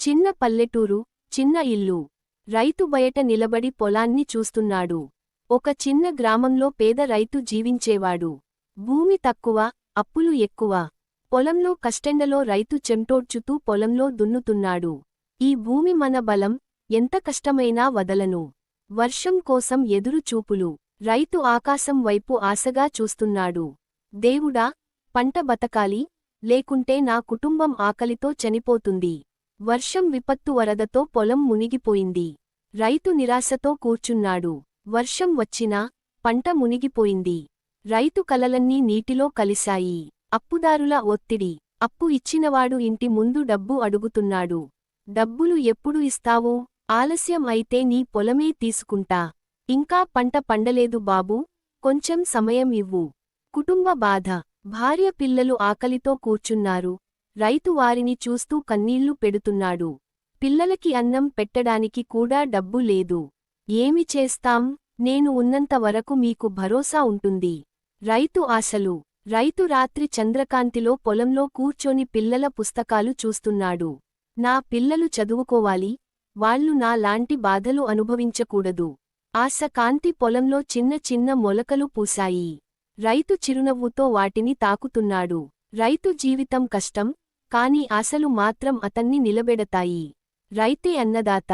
చిన్న పల్లెటూరు చిన్న ఇల్లు. రైతు బయట నిలబడి పొలాన్ని చూస్తున్నాడు. ఒక చిన్న గ్రామంలో పేద రైతు జీవించేవాడు. భూమి తక్కువ అప్పులు ఎక్కువ. పొలంలో కష్టెండలో రైతు చెంటోడ్చుతూ పొలంలో దున్నుతున్నాడు. ఈ భూమి మన బలం ఎంత కష్టమైనా వదలను. వర్షం కోసం ఎదురు చూపులు. రైతు ఆకాశం వైపు ఆశగా చూస్తున్నాడు. దేవుడా పంట బతకాలి లేకుంటే నా కుటుంబం ఆకలితో చనిపోతుంది. వర్షం విపత్తు వరదతో పొలం మునిగిపోయింది. రైతు నిరాశతో కూర్చున్నాడు. వర్షం వచ్చినా పంట మునిగిపోయింది. రైతు కలలన్నీ నీటిలో కలిశాయి. అప్పుదారుల ఒత్తిడి. అప్పు ఇచ్చినవాడు ఇంటి ముందు డబ్బు అడుగుతున్నాడు. డబ్బులు ఎప్పుడు ఇస్తావు? ఆలస్యం అయితే నీ పొలమే తీసుకుంటా. ఇంకా పంట పండలేదు బాబూ. కొంచెం సమయం ఇవ్వు. కుటుంబ బాధ. భార్య పిల్లలు ఆకలితో కూర్చున్నారు. రైతు వారిని చూస్తూ కన్నీళ్ళు పెడుతున్నాడు. పిల్లలకి అన్నం పెట్టడానికి కూడా డబ్బు లేదు. ఏమి చేస్తాం? నేను ఉన్నంత వరకు మీకు భరోసా ఉంటుంది. రైతు ఆశలు. రైతు రాత్రి చంద్రకాంతిలో పొలంలో కూర్చొని పిల్లల పుస్తకాలు చూస్తున్నాడు. నా పిల్లలు చదువుకోవాలి. వాళ్ళు నా లాంటి బాధలు అనుభవించకూడదు. ఆశ కాంతి పొలంలో చిన్న చిన్న మొలకలు పూశాయి. రైతు చిరునవ్వుతో వాటిని తాకుతున్నాడు. రైతు జీవితం కష్టం. కాని ఆశలు మాత్రం అతన్ని నిలబెడతాయి. రైతే అన్నదాత